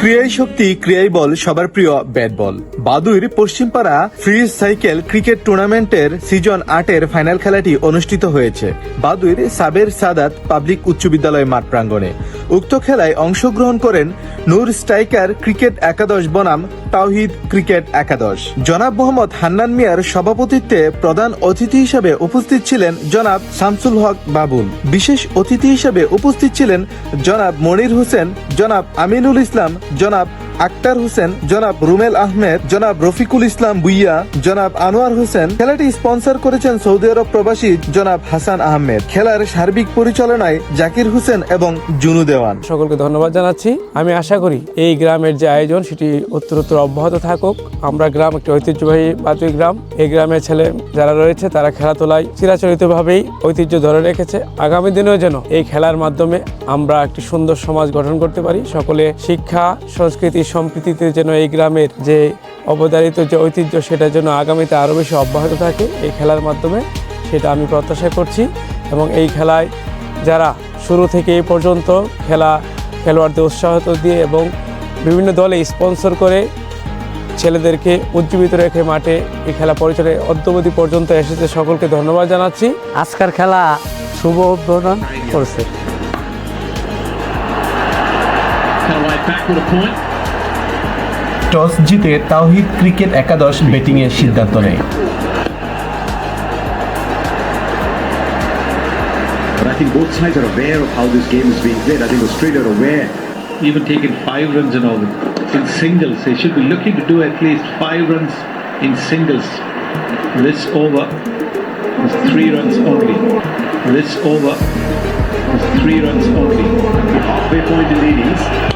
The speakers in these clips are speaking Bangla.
ক্রিয়াই শক্তি, ক্রিয়াই বল, সবার প্রিয় bat ball. Baduir Paschimpara free cycle cricket টুর্নামেন্টের সিজন আটের ফাইনাল খেলাটি অনুষ্ঠিত হয়েছে। বাদুইর সাবের সাদাত পাবলিক উচ্চ বিদ্যালয় মাঠ প্রাঙ্গণে। উক্ত খেলায় অংশগ্রহণ করেন নূর স্ট্রাইকার ক্রিকেট একাদশ বনাম তাওহিদ ক্রিকেট একাদশ। জনাব মোহাম্মদ হান্নান মিয়ার সভাপতিত্বে প্রধান অতিথি হিসেবে উপস্থিত ছিলেন জনাব শামসুল হক বাবুল। বিশেষ অতিথি হিসেবে উপস্থিত ছিলেন জনাব মনির হোসেন, জনাব আমিনুল ইসলাম, জনাব আক্তার হোসেন, জনাব রুমেল আহমেদ, জনাব রফিকুল ইসলাম বুইয়া, জনাব আনোয়ার হোসেন। খেলাটি স্পন্সর করেছেন সৌদি আরব প্রবাসী জনাব হাসান আহমেদ। খেলার সার্বিক পরিচালনায় জাকির হোসেন এবং জুনু দেওয়ান। সকলকে ধন্যবাদ জানাচ্ছি। আমি আশা করি এই গ্রামের যে আয়োজন, সেটি উত্তরোত্তর অব্যাহত থাকুক। আমরা গ্রাম একটি ঐতিহ্যবাহী বাতুই গ্রাম। এই গ্রামের ছেলে যারা রয়েছে, তারা খেলাধুলায় চিরাচরিতভাবেই ঐতিহ্য ধরে রেখেছে। আগামী দিনেও যেন এই খেলার মাধ্যমে আমরা একটি সুন্দর সমাজ গঠন করতে পারি। সকলে শিক্ষা, সংস্কৃতি সম্প্রীতিতে যেন এই গ্রামের যে অবদারিত যে ঐতিহ্য সেটা যেন আগামীতে আরও বেশি অব্যাহত থাকে এই খেলার মাধ্যমে সেটা আমি প্রত্যাশা করছি। এবং এই খেলায় যারা শুরু থেকে এই পর্যন্ত খেলা খেলোয়াড়দের উৎসাহিত দিয়ে এবং বিভিন্ন দলে স্পন্সর করে ছেলেদেরকে উজ্জীবিত রেখে মাঠে এই খেলা পরিচালনায় অদ্যবধি পর্যন্ত এসেছে সকলকে ধন্যবাদ জানাচ্ছি। আজকের খেলা শুভ উদ্বোধন করছে। টস জিতে তাওহিদ ক্রিকেট একাদশ ব্যাটিং এর সিদ্ধান্ত নেয় But I think both sides are aware of how this game is being played. I think Australia are aware. Even taking five runs in all in singles. They should be looking to do at least five runs in singles. This over was three runs only. This over was three runs only. Halfway point in the innings.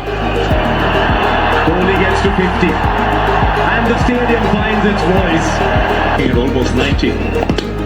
Kohli gets to 50. And the stadium finds its voice. Almost 90.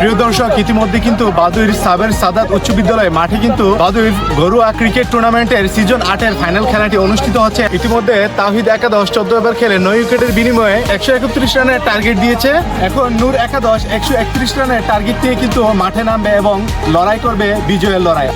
প্রিয় দর্শক, ইতিমধ্যে কিন্তু বাদুইর সাবের সাদাত উচ্চ বিদ্যালয় মাঠে কিন্তু বাদুইর ঘরোয়া ক্রিকেট টুর্নামেন্টের সিজন আটের ফাইনাল খেলাটি অনুষ্ঠিত হচ্ছে। ইতিমধ্যে তাহিদ একাদশ চোদ্দ ওভার খেলে নয় উইকেটের বিনিময়ে একশো একত্রিশ রানের টার্গেট দিয়েছে। এখন নূর একাদশ একশো একত্রিশ রানের টার্গেট নিয়ে কিন্তু মাঠে নামবে এবং লড়াই করবে বিজয়ের লড়াই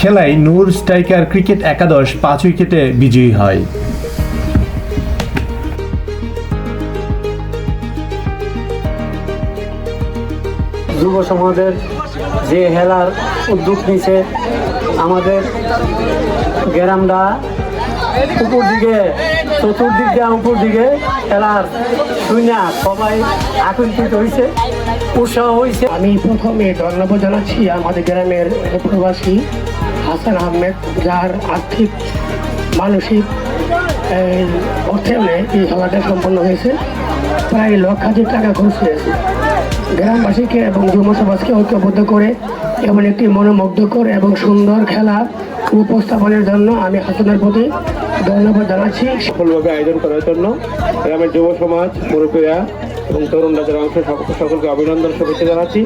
খেলায় নূর স্ট্রাইকার ক্রিকেট একাদশ পাঁচ উইকেটে বিজয়ী হয়। যুব সমাজের যে হেলার উদ্যোগ নিছে আমাদের গ্রামটা উপর দিকে চতুর্দিক দিয়ে উপর দিকে খেলার শুনে সবাই আকর্ষিত হয়েছে উৎসাহ হয়েছে আমি প্রথমে ধন্যবাদ জানাচ্ছি আমাদের গ্রামের প্রবাসী হাসান আহমেদ, যার আর্থিক, মানসিক অর্থে অর্থায়নে এই সভাটা সম্পন্ন হয়েছে। প্রায় লক্ষাধিক টাকা খরচ হয়েছে। গ্রামবাসীকে এবং যুব সমাজকে ঐক্যবদ্ধ করে এমন একটি মনোমুগ্ধকর এবং সুন্দর খেলা উপস্থাপনের জন্য আমি হাসানের প্রতি ধন্যবাদ জানাচ্ছি। সফলভাবে আয়োজন করার জন্য গ্রামের যুব সমাজ, মুরব্বীরা এবং তরুণরা যারা অংশ সকলকে অভিনন্দন, শুভেচ্ছা জানাচ্ছি।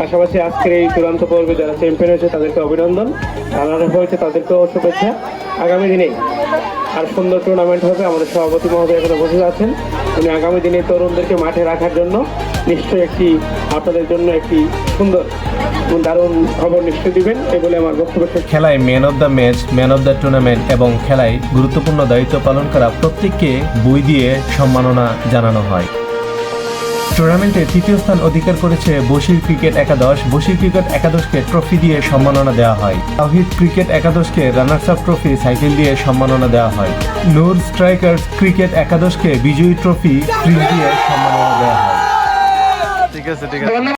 পাশাপাশি আজকের এই চূড়ান্ত পর্বে যারা চ্যাম্পিয়ন হয়েছে, তাদেরকে অভিনন্দন। রানার হয়েছে, তাদেরকেও শুভেচ্ছা। আগামী দিনে আর সুন্দর টুর্নামেন্ট হবে, আমাদের সভাপতি মহোদয় এখানে বসে আছেন। উনি আগামী দিনে তরুণদেরকে মাঠে রাখার জন্য নিশ্চয়ই একটি, আপনাদের জন্য একটি সুন্দর দারুণ খবর নিশ্চয় দিবেন এগুলি বলে আমার বক্তব্য খেলায় man of the match man of the tournament এবং খেলায় গুরুত্বপূর্ণ দায়িত্ব পালন করা প্রত্যেককে বই দিয়ে সম্মাননা জানানো হয়। টুর্নামেন্টে তৃতীয় স্থান অধিকার করেছে বশির ক্রিকেট একাদশ। বশির ক্রিকেট একাদশকে ট্রফি দিয়ে সম্মাননা দেওয়া হয়। তাহিদ ক্রিকেট একাদশকে রানার্স আপ ট্রফি সাইকেল দিয়ে সম্মাননা দেওয়া হয়। নূর স্ট্রাইকার্স ক্রিকেট একাদশকে বিজয়ী ট্রফি দিয়ে সম্মাননা দেওয়া হয়। ঠিক আছে ঠিক আছে।